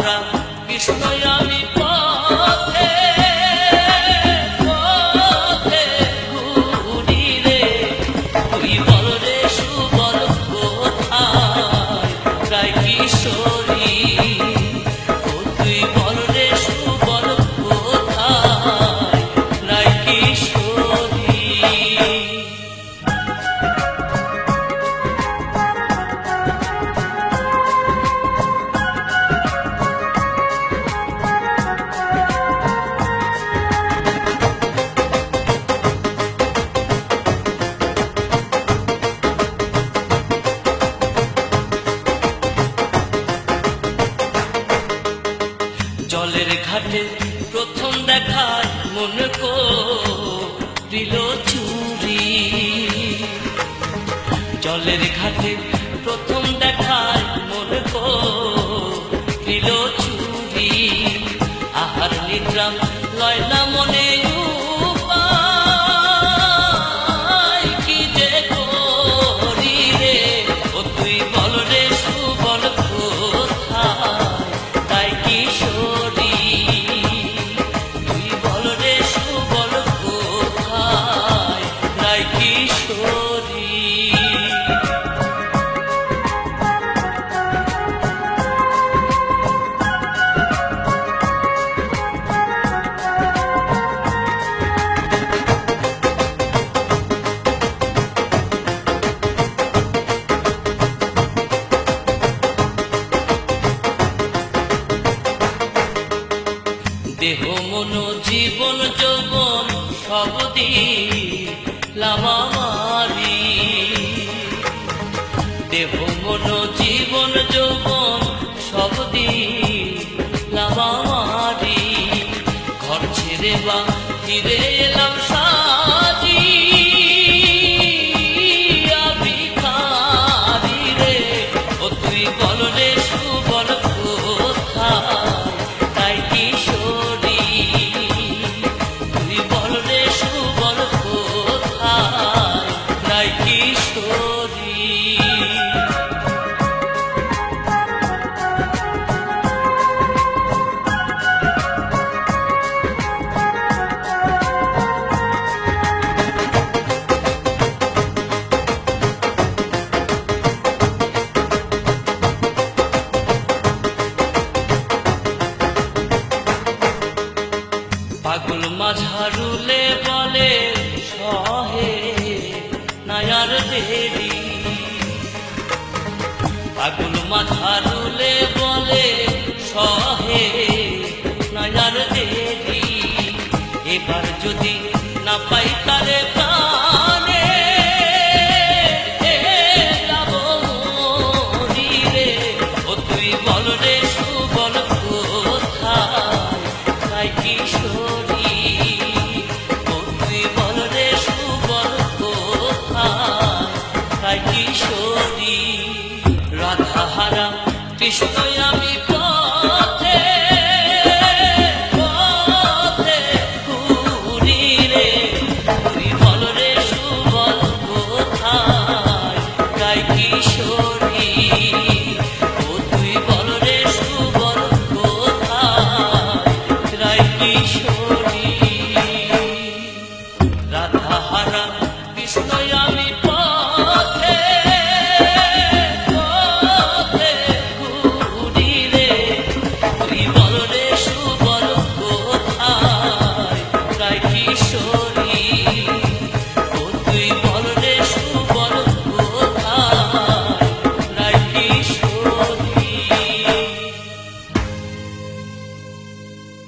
আমরা কৃষ্ণ আমি করলে প্রথম দেখায় মন করিল চুরি। জলের ঘাটে প্রথম দেহ মন জীবন যৌবন সবদি লামারি দেহ মন জীবন যৌবন সবদি লামারি ঘর ছেড়ে বা ফিরে এলাম সা মেহেরি পাগল মাথা তুলে বলে সব বিষয়